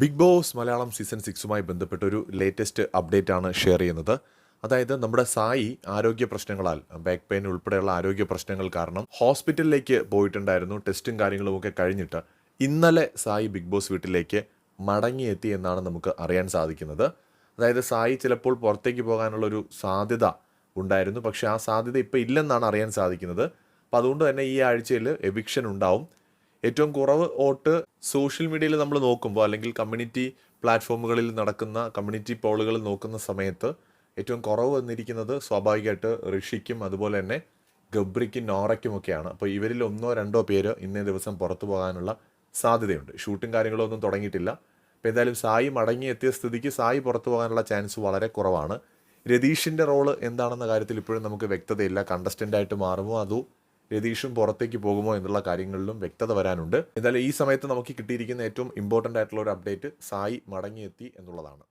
Big Boss Malayalam season സിക്സുമായി ബന്ധപ്പെട്ട ഒരു ലേറ്റസ്റ്റ് അപ്ഡേറ്റ് ആണ് ഷെയർ ചെയ്യുന്നത്. അതായത് നമ്മുടെ സായി ആരോഗ്യ പ്രശ്നങ്ങളാൽ ബാക്ക് പെയിൻ ഉൾപ്പെടെയുള്ള ആരോഗ്യ പ്രശ്നങ്ങൾ കാരണം ഹോസ്പിറ്റലിലേക്ക് പോയിട്ടുണ്ടായിരുന്നു. ടെസ്റ്റും കാര്യങ്ങളും ഒക്കെ കഴിഞ്ഞിട്ട് ഇന്നലെ സായി ബിഗ് ബോസ് വീട്ടിലേക്ക് മടങ്ങിയെത്തി എന്നാണ് നമുക്ക് അറിയാൻ സാധിക്കുന്നത്. അതായത് സായി ചിലപ്പോൾ പുറത്തേക്ക് പോകാനുള്ള ഒരു സാധ്യത ഉണ്ടായിരുന്നു. പക്ഷേ ആ സാധ്യത ഇപ്പോൾ ഇല്ലെന്നാണ് അറിയാൻ സാധിക്കുന്നത്. അപ്പോൾ അതുകൊണ്ട് തന്നെ ഈ ആഴ്ചയിൽ എവിക്ഷൻ ഉണ്ടാവും. ഏറ്റവും കുറവ് വോട്ട് സോഷ്യൽ മീഡിയയിൽ നമ്മൾ നോക്കുമ്പോൾ അല്ലെങ്കിൽ കമ്മ്യൂണിറ്റി പ്ലാറ്റ്ഫോമുകളിൽ നടക്കുന്ന കമ്മ്യൂണിറ്റി പോളുകൾ നോക്കുന്ന സമയത്ത് ഏറ്റവും കുറവ് വന്നിരിക്കുന്നത് സ്വാഭാവികമായിട്ട് ഋഷിക്കും അതുപോലെ തന്നെ ഗബ്രിക്കും നോറയ്ക്കും ഒക്കെയാണ്. അപ്പോൾ ഇവരിൽ ഒന്നോ രണ്ടോ പേര് ഇന്നേ ദിവസം പുറത്തു പോകാനുള്ള സാധ്യതയുണ്ട്. ഷൂട്ടും കാര്യങ്ങളും ഒന്നും തുടങ്ങിയിട്ടില്ല. അപ്പോൾ എന്തായാലും സായി മടങ്ങി എത്തിയ സ്ഥിതിക്ക് സായി പുറത്തു പോകാനുള്ള ചാൻസ് വളരെ കുറവാണ്. രതീഷിന്റെ റോൾ എന്താണെന്ന കാര്യത്തിൽ ഇപ്പോഴും നമുക്ക് വ്യക്തതയില്ല. കണ്ടസ്റ്റന്റായിട്ട് മാറുമോ അതോ രതീഷും പുറത്തേക്ക് പോകുമോ എന്നുള്ള കാര്യങ്ങളിലും വ്യക്തത വരാനുണ്ട്. എന്തായാലും ഈ സമയത്ത് നമുക്ക് കിട്ടിയിരിക്കുന്ന ഏറ്റവും ഇമ്പോർട്ടന്റ് ആയിട്ടുള്ള ഒരു അപ്ഡേറ്റ് സായി മടങ്ങിയെത്തി എന്നുള്ളതാണ്.